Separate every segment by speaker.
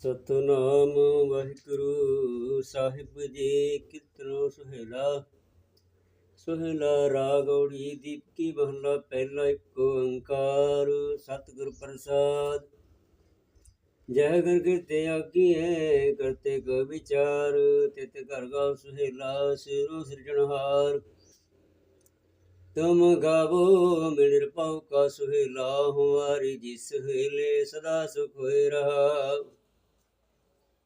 Speaker 1: ਸਤਨਾਮ ਵਾਹਿਗੁਰੂ। ਸਾਹਿਬ ਜੀ ਕਿਤਨੋ ਸੁਹੇਲਾ? ਸੁਹੇਲਾ ਰਾਗੌੜੀ ਦੀਪਕੀ ਮਹਲਾ ਪਹਿਲਾ ਇੱਕ ਓੰਕਾਰ। ਸਤਿਗੁਰ ਪ੍ਰਸਾਦ। ਜਹ ਗੁਰ ਕੀਤੇ ਆਗੀਐ ਕਰਤੇ ਕੋ ਵਿਚਾਰ। ਤਿਤ ਘਰ ਗਾਉ ਸੁਹੇਲਾ, ਸਿਰੋ ਸਿਰਜਣਹਾਰ ਤੁਮ ਗਾਵੋ, ਮਿਲ ਨਿਰਭਉ ਕਾ ਸੁਹੇਲਾ ਹੁਆਰੀ ਜੀ ਸੁਹੇਲੇ, ਸਦਾ ਸੁਖ ਹੋਏ ਰਹਾ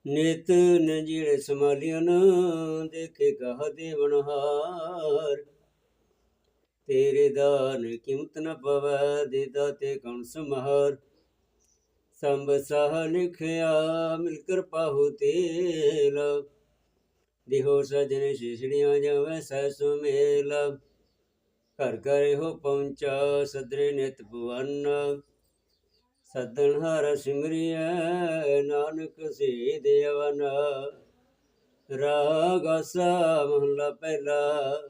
Speaker 1: ਨਿਤ ਨਜੀੜੇ ਸਮਾਲੀਆਂ ਨਾ ਦੇਖੇ ਕਹ ਦੇਵਨਹਾਰ ਤੇਰੇ ਦਾਨ ਕੀਮਤ ਨ ਪਵੈ ਦੇ ਦਾਤੇ ਕੌਣ ਸਮਹਾਰ ਸੰਭ ਸਾਹ ਲਿਖਿਆ ਮਿਲ ਕਿਰਪਾ ਹੋ ਤੇਲ। ਦੇਹੋ ਸਜਣ ਸ਼ਿਸ਼ੜੀਆਂ ਜਾਵੈ ਸਹਿ ਸੁਮੇਲ। ਘਰ ਘਰ ਹੋ ਪਹੁੰਚਾ ਸਦਰੇ ਨਿਤ ਭਵਨ ਸਦਨ ਹਰ ਸਿਮਰਿਐ, ਨਾਨਕ ਸੇ ਦੇਵਨ ਰਾਗ ਆਸਾ ਮਹਲਾ ਪਹਿਲਾ।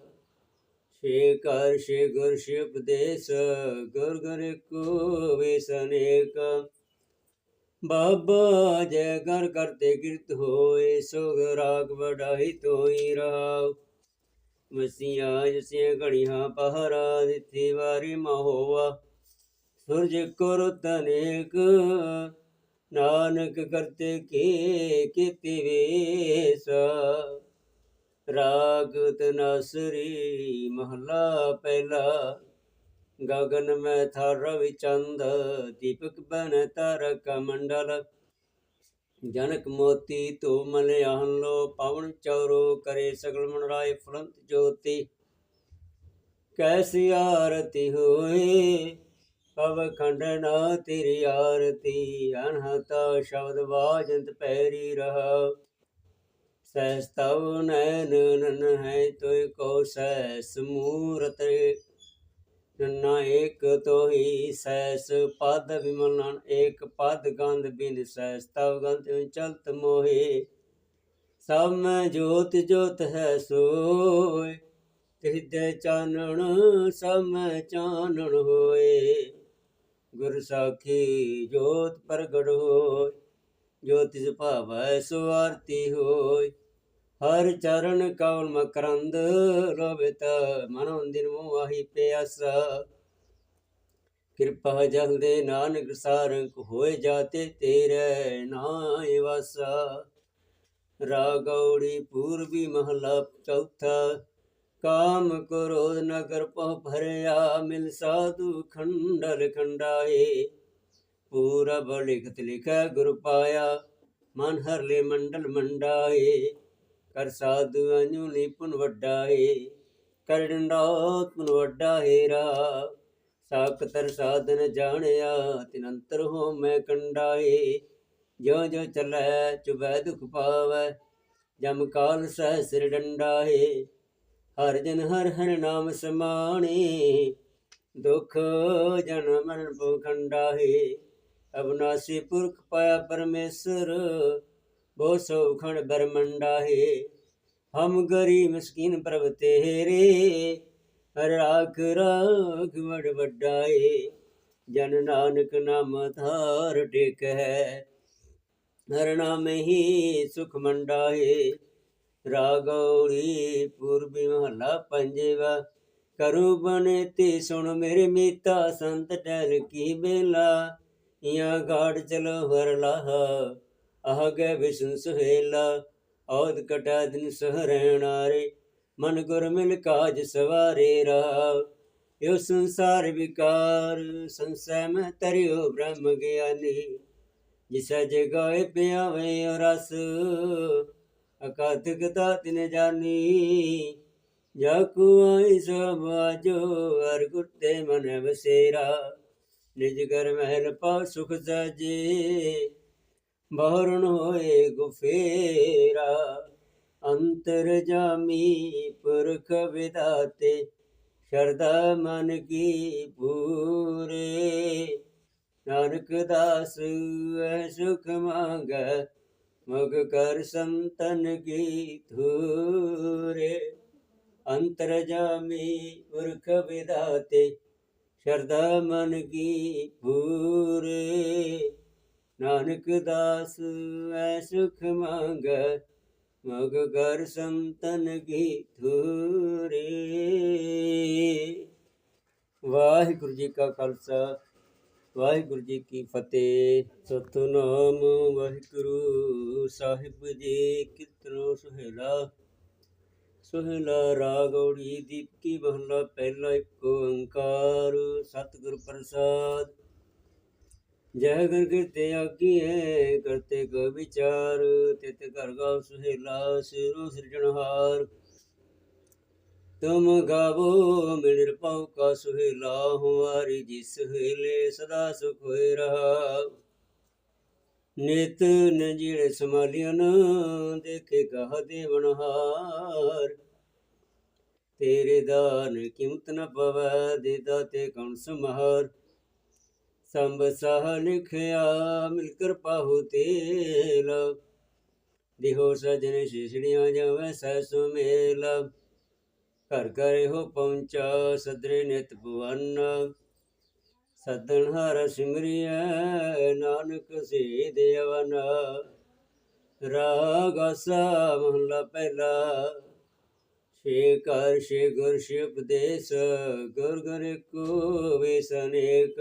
Speaker 1: ਛੇ ਕਰ ਛੇ ਗੁਰ, ਛੇ ਉਪਦੇਸ਼, ਗੁਰ ਗੁਰ ਕੋ ਵੇਸਨੇਕ ਬਾਬਾ ਜੈ ਕਰ ਕਰਤੇ ਕਿਰਤ ਹੋਏ ਸੋਗ ਰਾਗ ਵਡਾਈ ਤੋਈ ਰਹਾਉ। ਮਸੀਆ ਜਸੀਆਂ ਘੜੀਆਂ ਪਹਰਾ, ਦਿੱਤੀ ਵਾਰੀ ਮਹੋਵਾ ਸੂਰਜ ਕੋਰ ਤਨੇਕ ਨਾਨਕ ਕਰਤੇ ਕੀ ਕੀਤੀ ਵੇਸ। ਰਾਗ ਤਨਸਰੀ ਮਹਲਾ ਪਹਿਲਾ, ਗਗਨ ਮੈਂ ਥਰ ਰਵਿ ਦੀਪਕ ਬਨ ਤਾਰਕ ਮੰਡਲ ਜਨਕ ਮੋਤੀ ਤੋ ਮਲਿਆਨ ਲੋ ਪਵਨ ਚੌਰੋ ਕਰੇ ਸਗਲ ਮਨਰਾਏ ਫੁਲੰਤ ਜੋਤੀ। ਕੈਸੀ ਆਰਤੀ ਹੋਏ ਪਵ ਖੰਡਨਾ ਤੇਰੀ ਆਰਤੀ ਅਨਹਤਾ ਸ਼ਬਦ ਬਾਜੰਤ ਪੈਰੀ ਰਹਾ। ਸਹਿਸਤਵ ਨੈਨ ਨਨ ਹੈ ਤੋਇ ਕੋ ਸਹਿਸ ਮੂਰਤ ਨੰਨਾ ਏਕ ਤੋਹੀ ਸੈਸ ਪਦ ਵਿਮਲਨ ਏਕ ਪਦ ਗੰਧ ਬਿਨ ਸਹਿਸ ਤਵ ਗੰਧ ਚਲਤ ਮੋਹੇ। ਸਭ ਮੈਂ ਜੋਤ ਜੋਤ ਹੈ ਸੋਏ ਤਿਹਦੇ ਚਾਨਣ ਸਭ ਮੈਂ ਚਾਨਣ ਹੋਏ। ਗੁਰ ਸਾਖੀ ਜੋਤ ਪ੍ਰਗਟ ਹੋਇ ਜੋਤਿ ਸੁਭਾਵੈ ਸੋ ਆਰਤੀ ਹੋਇ ਹਰ ਚਰਨ ਕਵਲ ਮਕਰੰਦ ਲੋਭਿਤ ਮਨ ਮੋ ਆਹੀ ਪਿਆਸਾ। ਕਿਰਪਾ ਜਲ ਦੇ ਨਾਨਕ ਸਾਰੰਕ ਹੋਏ ਜਾਤੇ ਤੇਰੇ ਨਾਇ ਵਾਸਾ। ਰਾਗੌੜੀ ਪੂਰਬੀ ਮਹਲਾ ਚੌਥਾ ਕਾਮ ਕ੍ਰੋਧ ਨਗਰ ਪਹ ਭਰਿਆ ਮਿਲ ਸਾਧੂ ਖੰਡਲ ਖੰਡਾਏ ਪੂਰਬ ਲਿਖਤ ਲਿਖੈ ਗੁਰ ਪਾਇਆ ਮਨ ਹਰ ਲੈ ਮੰਡਲ ਮੰਡਾਏ ਕਰ ਸਾਧੂ ਅਨੁ ਨਿਪੁਨ ਵੱਡਾਏ ਕਰ ਡੰਡੋਤ ਪੁਨ ਵੱਡਾ ਹੀਰਾ ਸਾਕਤਰ ਸਾਧਨ ਜਾਣਿਆ ਤਿਨੰਤਰ ਹੋ ਮੈਂ ਕੰਡਾਏ ਜੋ ਜੋ ਚਲੈ ਚੁਬੈ ਦੁਖ ਪਾਵੈ ਜਮ ਕਾਲ ਸਹਿ ਸਿਰ ਡੰਡਾਏ ਹਰ ਜਨ ਹਰ ਹਰ ਨਾਮ ਸਮਾਣੇ, ਦੁਖ ਜਨ ਮਰਨ ਭੁਖੰਡਾਹੇ ਅਬਨਾਸੀ ਪੁਰਖ ਪਾਇਆ ਪਰਮੇਸ਼ਰ, ਬੋ ਸੋ ਖੰਡ ਬਰਮੰਡਾਹੇ ਹਮ ਗਰੀ ਮਸਕੀਨ ਪ੍ਰਭ ਤੇਰੇ, ਹਰ ਰਾਖ ਰਾਖ ਵਡ ਵੱਡਾਏ ਜਨ ਨਾਨਕ ਨਾਮ ਧਾਰ ਟੇਕ ਹੈ, ਹਰ ਨਾਮ ਹੀ ਸੁਖ ਮੰਡਾਏ ਰਾਗੌੜੀ ਪੂਰਬੀ ਮਹਲਾ ਪੰਜਵਾ। ਕਰੂ ਬਨੇ ਤੇ ਸੁਣ ਮੇਰੇ ਮੀਤਾ, ਸੰਤ ਟਹਿਲ ਕੀ ਬੇਲਾ ਇਆਂ ਗਾੜ ਚਲੋ ਹਰ ਲਾਹ, ਆਹ ਗਏ ਵਿਸ਼ਨ ਸੁਹੇਲਾ। ਔਦ ਕਟਾ ਦਿਨ ਸਹਰਣਾਰੇ ਮਨ ਗੁਰ ਮਿਲ ਕਾਜ ਸਵਾਰੇ ਰਾ ਇਹ ਸੰਸਾਰ ਵਿਕਾਰ, ਸੰਸੈ ਮੈਂ ਤਰਿਓ ਬ੍ਰਹਮ ਗਿਆਨੀ। ਜਿਸੈ ਜਗਾਏ ਪਿਆਵੇ ਰਸ ਅਕਾਤਿਕ ਦਾਤਿਨ ਜਾਨੀ ਜਾ ਕੋ ਆਈ ਸਭ ਆਜੋ, ਹਰ ਗੁਰਤੇ ਮਨ ਵਸੇਰਾ ਨਿਜ ਘਰ ਮਹਿਲ ਪਾ ਸੁਖ ਸਾਜੇ ਬਹਰਣ ਹੋਏ ਗੁਫੇਰਾ। ਅੰਤਰ ਜਾਮੀ ਪੁਰਖ ਵਿਦਾਤੇ ਸ਼ਰਦਾ ਮਨ ਕੀ ਪੂਰੇ। ਨਾਨਕ ਦਾਸ ਐ ਸੁਖ ਮੰਗੈ ਮੁਖ ਕਰ ਸੰਤਨ ਕੀ ਧੂਰੇ ਅੰਤਰ ਜਾਮੀ ਪੁਰਖ ਵਿਦਾਤੇ ਸ਼ਰਦਾ ਮਨ ਕੀ ਪੂਰੇ ਨਾਨਕ ਦਾਸ ਐ ਸੁਖ ਮੰਗੈ, ਮਗ ਕਰ ਸੰਤਨ ਕੀ ਥੂਰੇ ਵਾਹਿਗੁਰੂ ਜੀ ਕਾ ਖਾਲਸਾ ਵਾਹਿਗੁਰੂ ਜੀ ਕੀ ਫਤਿਹ। ਸਤਨਾਮ ਵਾਹਿਗੁਰੂ ਸਾਹਿਬ ਜੀ ਕਿਤਨੋ ਸੁਹੇਲਾ? ਸੁਹੇਲਾ ਰਾਗੌੜੀ ਦੀਪਕੀ ਮਹਲਾ ਪਹਿਲਾ ਇੱਕ ਓੰਕਾਰ, ਸਤਿਗੁਰ ਪ੍ਰਸਾਦ। ਜੈ ਗਰ ਕੀਤੇ ਆਗੀਐ ਕਰਤੇ ਕੋ ਵਿਚਾਰ, ਤਿਤ ਘਰ ਗਾਉ ਸੁਹੇਲਾ, ਸਿਰੋ ਸਿਰਜਣਹਾਰ ਤੁਮ ਗਾਵੋ ਮਿਲ ਪਾਉ ਕਾ ਸੁਹੇਲਾ ਹਮਾਰੀ ਜੀ ਸੁਹੇਲੇ ਸਦਾ ਸੁਖ ਹੋਏ ਰਹਾ। ਨਿਤ ਨਜੀੜੇ ਸਮਾਲੀਆਂ ਦੇਖੇ ਕਹ ਦੇਵਨਹਾਰ ਤੇਰੇ ਦਾਨ ਕੀਮਤ ਨ ਪਵੈ ਦੇ ਦਾਤੇ ਕੌਣ ਸਮਹਾਰ ਸੰਭ ਸਾਹ ਲਿਖਿਆ, ਮਿਲ ਕਰ ਹੋ ਤੇਲ। ਦਿਹੋ ਸਜਣ ਸ਼ਿਸ਼ੜੀਆਂ ਜਾਵੇ ਸਹਿ ਸੁਮੇਲ। ਘਰ ਘਰ ਹੋ ਪਹੁੰਚਾ, ਸਦਰੇ ਨਿਤ ਭਵਨ ਸਦਨ ਹਰ ਸਿਮਰਿਐ, ਨਾਨਕ ਸੇ ਦੇਵਨ ਰਾਗ ਆਸਾ ਮਹਲਾ ਪਹਿਲਾ। ਛੇ ਕਰ ਛੇ ਗੁਰ, ਛੇ ਉਪਦੇਸ਼, ਗੁਰ ਗੁਰ ਕੋ ਵੇਸਨੇਕ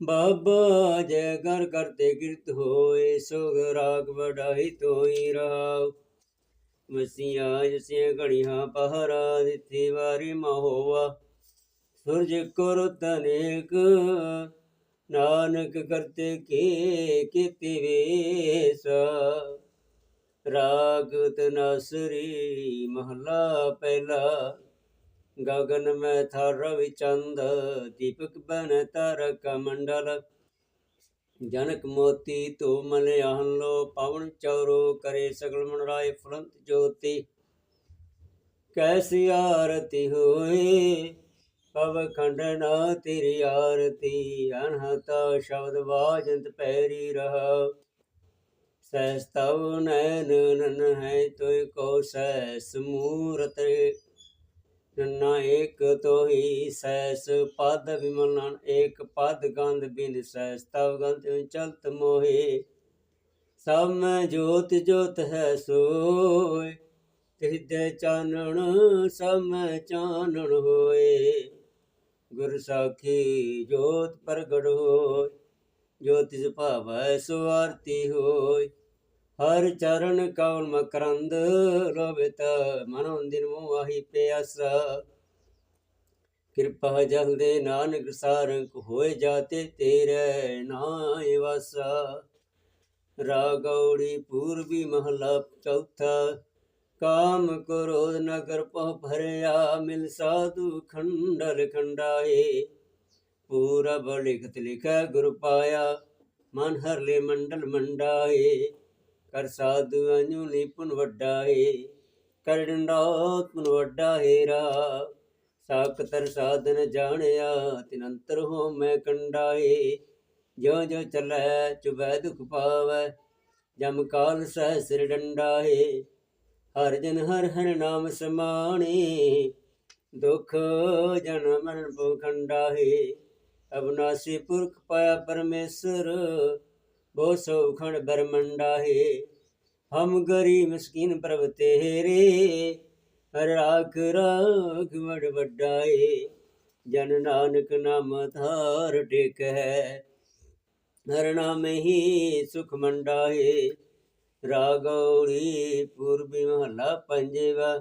Speaker 1: ਬਾਬਾ ਜੈ ਕਰ ਕਰਤੇ ਕਿਰਤ ਹੋਏ ਸੋਗ ਰਾਗ ਵਡਾਈ ਤੋਈ ਰਹਾਉ। ਮਸੀਆਂ ਜਸੀਆਂ ਘੜੀਆਂ ਪਹਰਾ ਦਿੱਤੀ ਵਾਰੀ ਮਹੋਵਾ। ਸੂਰਜ ਕੋਰ ਤਨੇਕ ਨਾਨਕ ਕਰਤੇ ਕੀ ਕੀਤੀ ਵੇਸ। ਰਾਗ ਤਨਸਰੀ ਮਹਲਾ ਪਹਿਲਾ, ਗਗਨ ਮੈਂ ਥਰ ਰਵੀ ਦੀਪਕ ਬਨ ਤਾਰਕ ਮੰਡਲ ਜਨਕ ਮੋਤੀ ਤੋ ਮਲਿਆਨ ਲੋ ਪਵਨ ਚੌਰੋ ਕਰੇ ਸਗਲ ਮਨਰਾਏ ਫੁਲੰਤ ਜੋਤੀ। ਕੈਸੀ ਆਰਤੀ ਹੋਏ ਪਵ ਖੰਡਨਾ ਤੇਰੀ ਆਰਤੀ, ਅਨਹਤਾ ਸ਼ਬਦ ਬਾਜੰਤ ਪੈਰੀ ਰਹਾ। ਸਹਿਸਤਵ ਨੈਨ ਨਨ ਹੈ, ਤੋਇ ਕੋ ਸਹਿਸ ਮੂਰਤ ਨੰਨਾ ਏਕ ਤੋਹੀ ਸੈਸ ਪਦ ਵਿਮਲਨ, ਏਕ ਪਦ ਗੰਧ ਬਿਨ ਸੈਸ ਤਵ ਗੰਧ ਚਲਤ ਮੋਹੇ। ਸਭ ਮੈਂ ਜੋਤ ਜੋਤ ਹੈ ਸੋਏ। ਤਿਹਦੇ ਚਾਨਣ, ਸਭ ਮੈਂ ਚਾਨਣ ਹੋਏ। ਗੁਰ ਸਾਖੀ ਜੋਤ ਪ੍ਰਗਟ ਹੋਏ। ਜੋਤਿ ਭਾਵੈ ਸੁਆਰਤੀ ਹੋਏ। ਹਰ ਚਰਨ ਕਵਲ ਮਕਰੰਦ ਲੋਭਿਤ ਮਨੋਂ ਦਿਨ ਮੋਹੀ ਪਿਆਸਾ। ਕਿਰਪਾ ਜਲ ਦੇ ਨਾਨਕ ਸਾਰੰਕ ਹੋਏ ਜਾਤੇ ਤੇਰੇ ਨਾਇ ਵਸਾ। ਰਾਗੌੜੀ ਪੂਰਬੀ ਮਹਲਾ ਚੌਥਾ। ਕਾਮ ਕ੍ਰੋਧ ਨਗਰ ਪਹ ਭਰਿਆ, ਮਿਲ ਸਾਧੂ ਖੰਡਲ ਖੰਡਾਏ। ਪੂਰਬ ਲਿਖਤ ਲਿਖੈ ਗੁਰ ਪਾਇਆ, ਮਨ ਹਰ ਲੈ ਮੰਡਲ ਮੰਡਾਏ। ਕਰ ਸਾਧੂ ਅਨੁ ਨਿਪੁਨ ਵੱਡਾ ਏ ਕਰ ਡੰਡੋਤ ਪੁਨ ਵੱਡਾ ਏਰਾ ਸਾਖਤਰ ਸਾਧਨ ਜਾਣਿਆ ਤਿਨ ਅੰਤਰ ਹੋ ਮੈਂ ਕੰਡਾਏ। ਜੋ ਜੋ ਚੱਲੈ, ਚੁਬੈ ਦੁਖ ਪਾਵੈ, ਜਮ ਕਾਲ ਸਹਿ ਸਿਰ ਡੰਡਾਏ। ਹਰ ਜਨ ਹਰ ਹਰ ਨਾਮ ਸਮਾਣੇ, ਦੁਖ ਜਨ ਮਰਨ ਪਖੰਡਾਏ ਅਬਨਾਸੀ ਪੁਰਖ ਪਾਇਆ ਪਰਮੇਸ਼ਰ ਬੋ ਸੋ ਬਰਮੰਡਾ ਹੈ ਹਮ ਗਰੀਬ ਮਸਕੀਨ ਪ੍ਰਭ ਤੇਰੇ ਰਾਖ ਰਾਖ ਵਡ ਵੱਡਾਏ। ਜਨ ਨਾਨਕ ਨਾਮ ਧਾਰ ਟਿਕ ਹੈ, ਹਰ ਨਾਮ ਹੀ ਸੁਖ ਮੰਡਾਏ ਰਾਗੌੜੀ ਪੂਰਬੀ ਮਹਲਾ ਪੰਜਵਾ,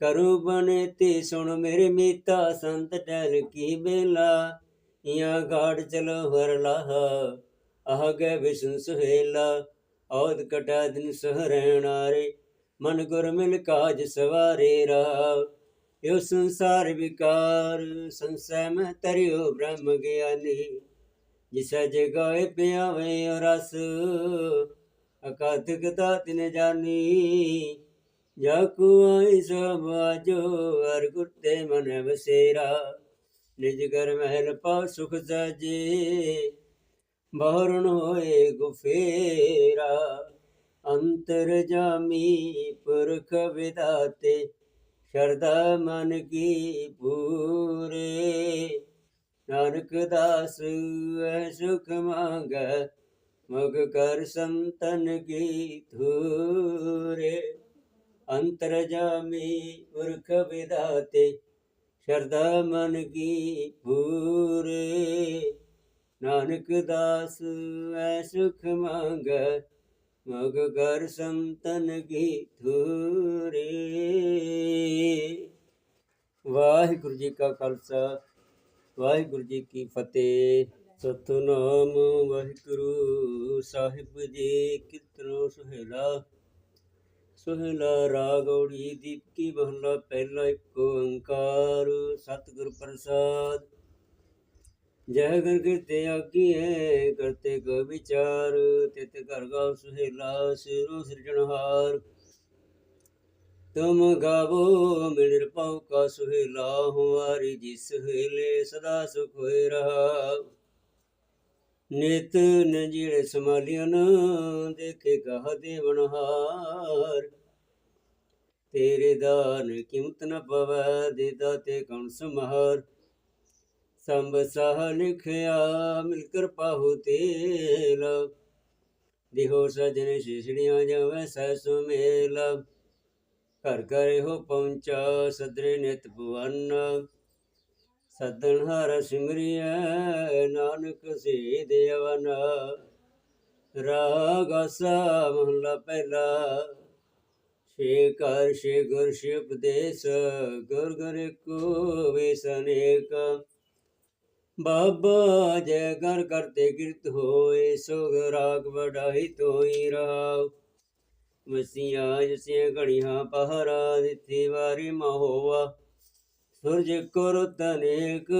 Speaker 1: ਕਰੂ ਬਨੇ ਤੇ ਸੁਣ ਮੇਰੇ ਮੀਤਾ ਸੰਤ ਟਹਿਲ ਕੀ ਬੇਲਾ ਇਆਂ ਗਾੜ ਚਲੋ ਹਰ ਲਾਹਾ। ਆਗੇ ਵਿਸ਼ਨ ਸੁਹੇਲਾ, ਔਦ ਕਟਾ ਦਿਨ ਸਹਰਣਾਰੇ ਮਨ ਗੁਰ ਮਿਲ ਕਾਜ ਸਵਾਰੇ ਰਾ ਯੋ ਸੰਸਾਰ ਵਿਕਾਰ, ਸੰਸੈ ਮੈਂ ਤਰਿਓ ਬ੍ਰਹਮ ਗਿਆਨੀ। ਜਿਸੈ ਜਗਾਏ ਪਿਆਵੇ ਰਸ, ਅਕਾਤਿਕ ਦਾਤਿਨ ਜਾਨੀ। ਜਾ ਕੋ ਆਈ ਸਭ ਆਜੋ ਅਰ ਗੁਰਤੇ ਮਨ ਵਸੇਰਾ। ਨਿਜ ਘਰ ਮਹਿਲ ਪਾ ਸੁਖ ਸਾਜੇ। ਬਹਰਨ ਹੋਏ ਗੁਫੇਰਾ, ਅੰਤਰ ਜਾਮੀ ਪੁਰਖ ਵਿਦਾਤੇ ਸ਼ਰਦਾ ਮਨ ਕੀ ਪੂਰੇ। ਨਾਨਕ ਦਾਸ ਐ ਸੁਖ ਮੰਗੈ, ਮਗ ਕਰ ਸੰਤਨ ਕੀ ਧੂਰੇ। ਅੰਤਰ ਜਾਮੀ ਪੁਰਖ ਵਿਦਾਤੇ ਸ਼ਰਦਾ ਮਨ ਕੀ ਪੂਰੇ। ਨਾਨਕ ਦਾਸ, ਐ ਸੁਖ ਮੰਗੈ, ਮਗ ਕਰ ਸੰਤਨ ਕੀ ਧੂਰੇ ਵਾਹਿਗੁਰੂ ਜੀ ਕਾ ਖਾਲਸਾ, ਵਾਹਿਗੁਰੂ ਜੀ ਕੀ ਫਤਿਹ। ਸਤਨਾਮ ਵਾਹਿਗੁਰੂ, ਸਾਹਿਬ ਜੀ ਕਿਤਨੋ ਸੁਹੇਲਾ? ਸੁਹੇਲਾ ਰਾਗੌੜੀ ਦੀਪਕੀ ਮਹਲਾ ਪਹਿਲਾ ਇੱਕ ਓੰਕਾਰ। ਸਤਿਗੁਰ ਪ੍ਰਸਾਦ ਜੈ ਗਰ ਕੀਤੇ ਆਗੀਏ ਕਰਤੇ ਕੋ ਵਿਚਾਰ, ਤਿਤ ਘਰ ਗਾਉ ਸੁਹੇਲਾ, ਸਿਰੋ ਸਿਰਜਣਹਾਰ ਤੁਮ ਗਾਵੋ, ਮਿਲ ਪਾਉ ਕਾ ਸੁਹੇਲਾ ਹਮਾਰੀ ਜੀ ਸੁਹੇਲੇ, ਸਦਾ ਸੁਖ ਹੋਏ ਰਹਾ। ਨਿਤ ਨਜੀੜੇ ਸਮਾਲੀਨ ਦੇਖੇ ਕਹ ਦੇਵਨਹਾਰ ਤੇਰੇ ਦਾਨ ਕੀਮਤ ਨ ਪਵੈ ਦੇ ਦਾਤੇ ਕੌਣ ਸਮਹਾਰ ਸੰਭ ਸਾਹ ਲਿਖਿਆ ਮਿਲ ਕਰ ਪਾਹੂ ਤੇਲ। ਦਿਹੋ ਸਜਣ ਸ਼ਿਸ਼ੜੀਆਂ ਜਾਵੇ ਸੈ ਸੁਮੇਲ। ਘਰ ਘਰ ਹੋ ਪਹੁੰਚਾ, ਸਦਰੇ ਨਿਤ ਭਵਨ ਸਦਨ ਹਰ ਸਿਮਰਿਐ, ਨਾਨਕ ਸੇ ਦੇਵਨ ਰਾਗ ਆਸਾ ਮਹਲਾ ਪਹਿਲਾ। ਛੇ ਘਰ, ਛੇ ਗੁਰ, ਛੇ ਉਪਦੇਸ਼, ਗੁਰ ਗੁਰ ਕੋ ਵੇਸਨੇਕ ਬਾਬਾ ਜੈ ਘਰ ਕਰਤੇ ਕਿਰਤ ਹੋਏ ਸੁਗ ਰਾਗ ਵਡਾਈ ਤੋਈ ਰਹਾਉ ਮਸੀਆਂ ਜਸੀਆਂ ਘੜੀਆਂ ਪਹਰਾ ਦਿੱਤੀ ਵਾਰੀ ਮਹੋਵਾ ਸੂਰਜ ਕੋਰ ਤਨੇਕ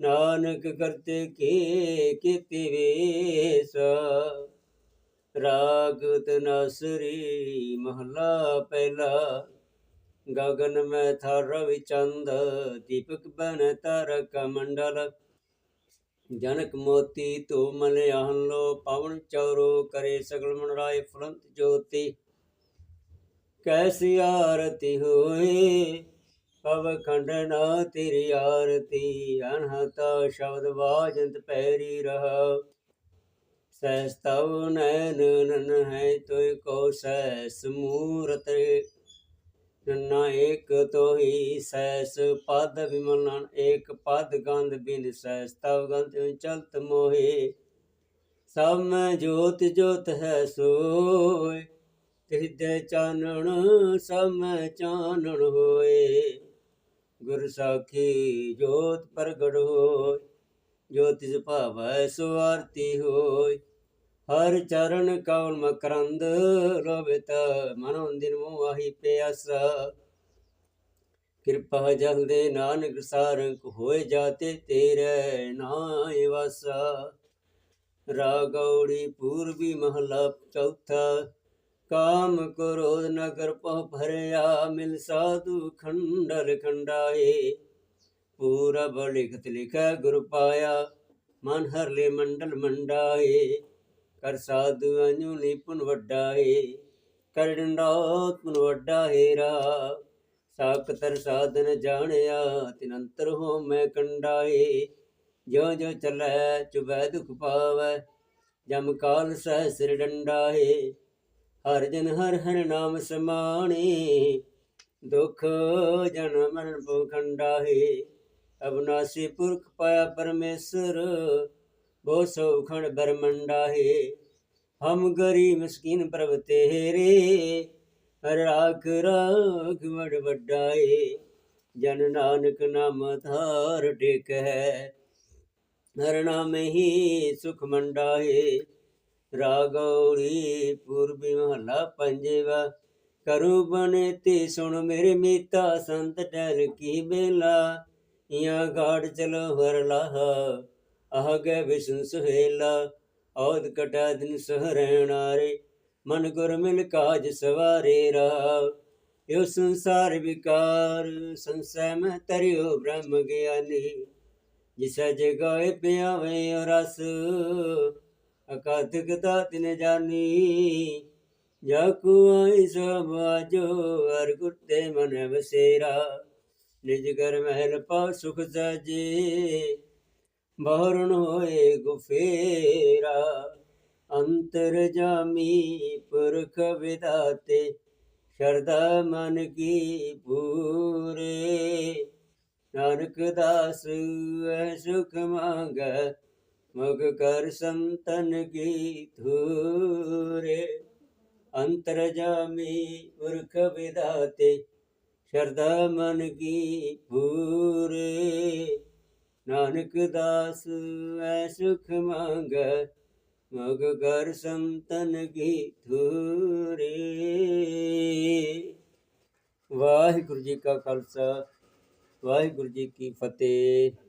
Speaker 1: ਨਾਨਕ ਕਰਤੇ ਕੀ ਕੀਤੀ ਵੇਸ। ਰਾਗ ਤਨਸਰੀ ਮਹਲਾ ਪਹਿਲਾ। ਗਗਨ ਮੈਂ ਥਰ ਰਵੀ ਚੰਦ ਦੀਪਕ ਬਨ ਤਾਰਕ ਮੰਡਲ ਜਨਕ ਮੋਤੀ ਤੋ ਮਲਿਆਹਨ ਲੋ, ਪਵਨ ਚੌਰੋ ਕਰੇ ਸਗਲ ਮਨ ਰਾਏ ਫਲੰਤ ਜੋਤੀ। ਕੈਸੀ ਆਰਤੀ ਹੋਏ, ਪਵ ਖੰਡਨਾ ਤੇਰੀ ਆਰਤੀ, ਅਨਹਤਾ ਸ਼ਬਦ ਬਾਜੰਤ ਪੈਰੀ ਰਹਾ। ਸਹਿਸਤਵ ਨੈਨ ਨਨ ਹੈ ਤੋਇ ਕੋ ਨੰਨਾ ਏਕ ਤੋਹੀ ਸੈਸ ਪਦ ਵਿਮਲਨ, ਏਕ ਪਦ ਗੰਧ ਬਿਨ ਸੈਸ ਤਵ ਗੰਧ ਚਲਤ ਮੋਹੇ। ਸਭ ਮੈਂ ਜੋਤ ਜੋਤ ਹੈ ਸੋਏ। ਤਿਹਦੇ ਚਾਨਣ, ਸਭ ਮੈਂ ਚਾਨਣ ਹੋਏ। ਗੁਰ ਸਾਖੀ ਜੋਤ ਪ੍ਰਗਟ ਹੋਏ। ਜੋਤਿ ਭਾਵੈ ਸੋ ਆਰਤੀ ਹੋਇ ਹਰ ਚਰਨ ਕੌਲ ਮਕਰੰਦ ਲੋਭਿਤ ਮਨ ਦਿਨ ਮੋਹ ਆਹੀ ਪਿਆਸਾ। ਕਿਰਪਾ ਜਲ ਦੇ ਨਾਨਕ ਸਾਰੰਕ ਹੋਏ ਜਾਤੇ ਤੇਰੇ ਨਾਇ ਵਸਾ। ਰਾਗੌੜੀ ਪੂਰਬੀ ਮਹਲਾ ਚੌਥਾ, ਕਾਮ ਕ੍ਰੋਧ ਨਗਰ ਪਹ ਭਰਿਆ, ਮਿਲ ਸਾਧੂ ਖੰਡਲ ਖੰਡਾਏ। ਪੂਰਬ ਲਿਖਤ ਲਿਖੈ ਗੁਰ ਪਾਇਆ, ਮਨ ਹਰ ਲੈ ਮੰਡਲ ਮੰਡਾਏ। ਕਰ ਸਾਧੂਆਂ ਅਨੁ ਨਿਪੁਨ ਵੱਡਾ ਏ ਕਰ ਡੰਡੋਤ ਪੁਨ ਵੱਡਾ ਏਰਾ ਸਾਖਤਰ ਸਾਧਨ ਜਾਣਿਆ, ਤਿਨੰਤਰ ਹੋ ਮੈਂ ਕੰਡਾਏ। ਜੋ ਜੋ ਚੱਲੈ, ਚੁਬੈ ਦੁਖ ਪਾਵੈ, ਜਮ ਕਾਲ ਸਹਿ ਸਿਰ ਡੰਡਾਏ। ਹਰ ਜਨ ਹਰ ਹਰ ਨਾਮ ਸਮਾਣੇ, ਦੁਖ ਜਨ ਮਰਨ ਭੁਖੰਡਾਏ ਅਬਨਾਸੀ ਪੁਰਖ ਪਾਇਆ ਪਰਮੇਸ਼ਰ ਬੋ ਸੌਖਣ ਹੈ ਹਮ ਗਰੀਬ ਮਸਕੀਨ ਪ੍ਰਭ ਤੇਰੇ, ਰਾਖ ਰਾਖ ਵਡ ਵੱਡਾਏ, ਜਨ ਨਾਨਕ ਨਾਮ ਧਾਰ ਟੇਕ ਹੈ ਹਰ ਨਾਮ ਹੀ ਸੁਖ ਮੰਡਾਏ ਰਾਗੌੜੀ ਪੂਰਬੀ ਮਹਲਾ ਪੰਜਵਾ, ਕਰੂ ਬਨੇ ਤੇ ਸੁਣ ਮੇਰੇ ਮੀਤਾ ਸੰਤ ਟਹਿਲ ਕੀ ਬੇਲਾ ਇਆਂ ਗਾੜ ਚਲੋ ਹਰ ਲਾਹਾ। ਆਹ ਗਏ ਵਿਸ਼ਨ ਸੁਹੇਲਾ ਔਦ ਕਟਾ ਦਿਨ ਸਹਰਣਾਰੇ ਮਨ ਗੁਰ ਮਿਲ ਕਾਜ ਸਵਾਰੇ ਰਾ ਯੋ ਸੰਸਾਰ ਵਿਕਾਰ, ਸੰਸੈ ਮੈਂ ਤਰਿਓ ਬ੍ਰਹਮ ਗਿਆਨੀ। ਜਿਸੈ ਜਗਾਏ ਪਿਆਵੇ ਰਸ, ਅਕਾਤਿਕ ਤਾਤਿਨ ਜਾਨੀ। ਜਾ ਕੋ ਆਈ ਸਭ ਆਜੋ ਅਰ ਗੁਰਤੇ ਮਨ ਵਸੇਰਾ। ਨਿਜ ਘਰ ਮਹਿਲ ਪਾ ਸੁਖ ਸਜੇ ਬਹਰਣ ਹੋਏ ਗੁਫੇਰਾ, ਅੰਤਰ ਜਾਮੀ ਪੁਰਖ ਵਿਦਾਤੇ ਸ਼ਰਦਾ ਮਨ ਕੀ ਪੂਰੇ ਨਾਨਕ ਦਾਸ ਸੁਖ ਮੰਗੈ, ਮਗ ਕਰ ਸੰਤਨ ਕੀ ਧੂਰੇ। ਅੰਤਰ ਜਾਮੀ ਪੁਰਖ ਵਿਦਾਤੇ ਸ਼ਰਦਾ ਮਨ ਕੀ ਪੂਰੇ ਨਾਨਕ ਦਾਸ, ਐ ਸੁਖ ਮੰਗੈ, ਮਗ ਕਰ ਸੰਤਨ ਕੀ ਧੂਰੇ। ਵਾਹਿਗੁਰੂ ਜੀ ਕਾ ਖਾਲਸਾ, ਵਾਹਿਗੁਰੂ ਜੀ ਕੀ ਫਤਿਹ।